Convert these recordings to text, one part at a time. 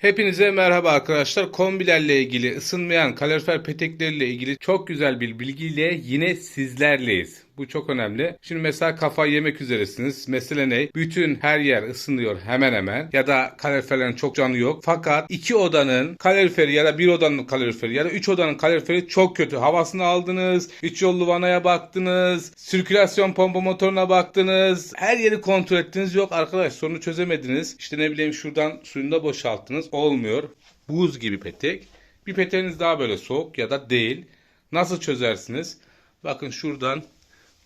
Hepinize merhaba arkadaşlar. Kombilerle ilgili, ısınmayan kalorifer petekleriyle ilgili çok güzel bir bilgiyle yine sizlerleyiz. Bu çok önemli. Şimdi mesela kafa yemek üzeresiniz. Mesele ne? Bütün her yer ısınıyor hemen hemen. Ya da kaloriferlerin çok canı yok. Fakat iki odanın kaloriferi ya da bir odanın kaloriferi ya da üç odanın kaloriferi çok kötü. Havasını aldınız. iç yollu vanaya baktınız. Sirkülasyon pompa motoruna baktınız. Her yeri kontrol ettiniz. Yok arkadaş sorunu çözemediniz. İşte ne bileyim şuradan suyunu da boşalttınız. Olmuyor. Buz gibi petek. Bir peteğiniz daha böyle soğuk ya da değil. Nasıl çözersiniz? Bakın şuradan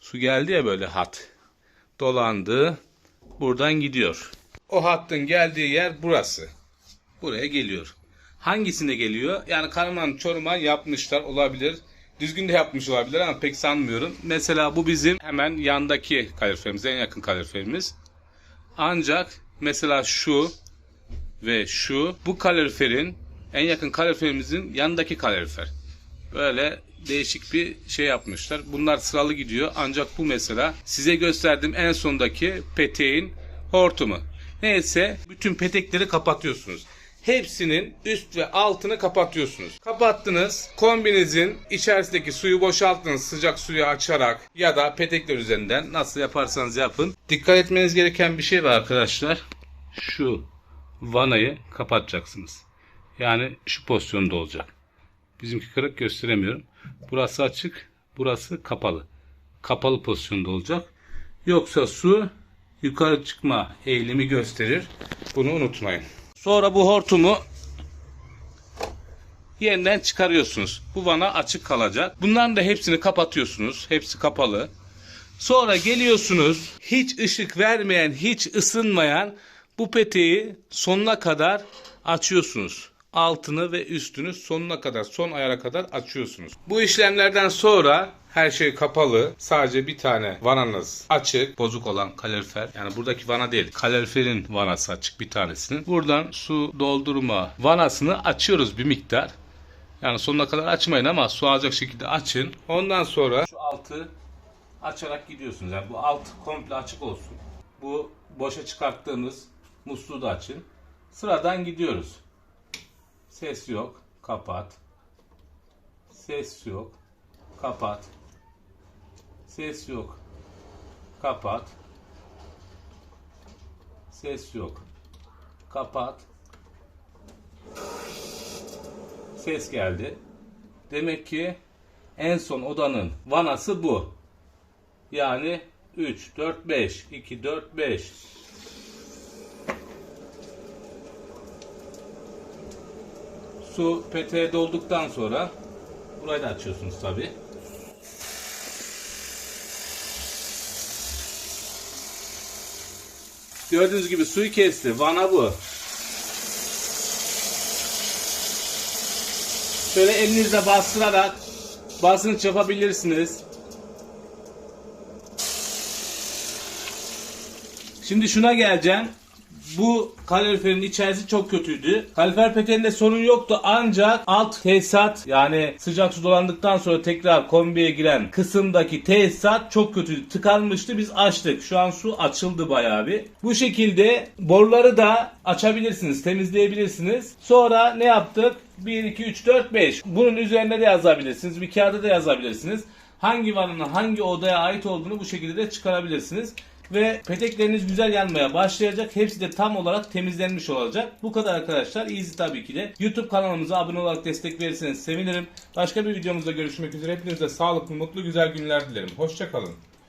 Su geldi ya böyle hat. Dolandı. Buradan gidiyor. O hattın geldiği yer burası. Buraya geliyor. Hangisine geliyor? Yani Karaman Çorum'a yapmışlar olabilir. Düzgün de yapmış olabilir ama pek sanmıyorum. Mesela bu bizim hemen yandaki kaloriferimiz, en yakın kaloriferimiz. Ancak mesela şu ve şu bu kaloriferin en yakın kaloriferimizin yanındaki kalorifer. Böyle değişik bir şey yapmışlar. Bunlar sıralı gidiyor. Ancak bu mesela size gösterdiğim en sondaki peteğin hortumu. Neyse bütün petekleri kapatıyorsunuz. Hepsinin üst ve altını kapatıyorsunuz. Kapattınız. Kombinizin içerisindeki suyu boşalttınız sıcak suyu açarak ya da petekler üzerinden nasıl yaparsanız yapın. Dikkat etmeniz gereken bir şey var arkadaşlar. Şu vanayı kapatacaksınız. Yani şu pozisyonda olacak. Bizimki kırık gösteremiyorum. Burası açık, burası kapalı. Kapalı pozisyonda olacak. Yoksa su yukarı çıkma eğilimi gösterir. Bunu unutmayın. Sonra bu hortumu yeniden çıkarıyorsunuz. Bu vana açık kalacak. Bunların da hepsini kapatıyorsunuz. Hepsi kapalı. Sonra geliyorsunuz hiç ışık vermeyen, hiç ısınmayan bu peteği sonuna kadar açıyorsunuz. Altını ve üstünü sonuna kadar, son ayara kadar açıyorsunuz. Bu işlemlerden sonra her şey kapalı. Sadece bir tane vananız açık. Bozuk olan kalorifer. Yani buradaki vana değil. Kaloriferin vanası açık bir tanesinin. Buradan su doldurma vanasını açıyoruz bir miktar. Yani sonuna kadar açmayın ama su alacak şekilde açın. Ondan sonra şu altı açarak gidiyorsunuz. Yani bu alt komple açık olsun. Bu boşa çıkarttığımız musluğu da açın. Sıradan gidiyoruz. Ses yok. Kapat. Ses yok. Kapat. Ses yok. Kapat. Ses yok. Kapat. Ses geldi. Demek ki en son odanın vanası bu. Yani 3, 4, 5, 2, 4, 5. Su peteğe dolduktan sonra burayı da açıyorsunuz tabi. Gördüğünüz gibi suyu kesti. Vana bu. Şöyle elinizle bastırarak basınç yapabilirsiniz. Şimdi şuna geleceğim. Bu kaloriferin içerisi çok kötüydü. Kalorifer peteğinde sorun yoktu ancak alt tesisat yani sıcak su dolandıktan sonra tekrar kombiye giren kısımdaki tesisat çok kötüydü. Tıkanmıştı biz açtık. Şu an su açıldı bayağı bir. Bu şekilde boruları da açabilirsiniz, temizleyebilirsiniz. Sonra ne yaptık? 1, 2, 3, 4, 5. Bunun üzerine de yazabilirsiniz. Bir kağıda da yazabilirsiniz. Hangi vananın hangi odaya ait olduğunu bu şekilde de çıkarabilirsiniz ve petekleriniz güzel yanmaya başlayacak. Hepsi de tam olarak temizlenmiş olacak. Bu kadar arkadaşlar. Easy tabii ki de. YouTube kanalımıza abone olarak destek verirseniz sevinirim. Başka bir videomuzda görüşmek üzere. Hepinize sağlıklı, mutlu, güzel günler dilerim. Hoşçakalın.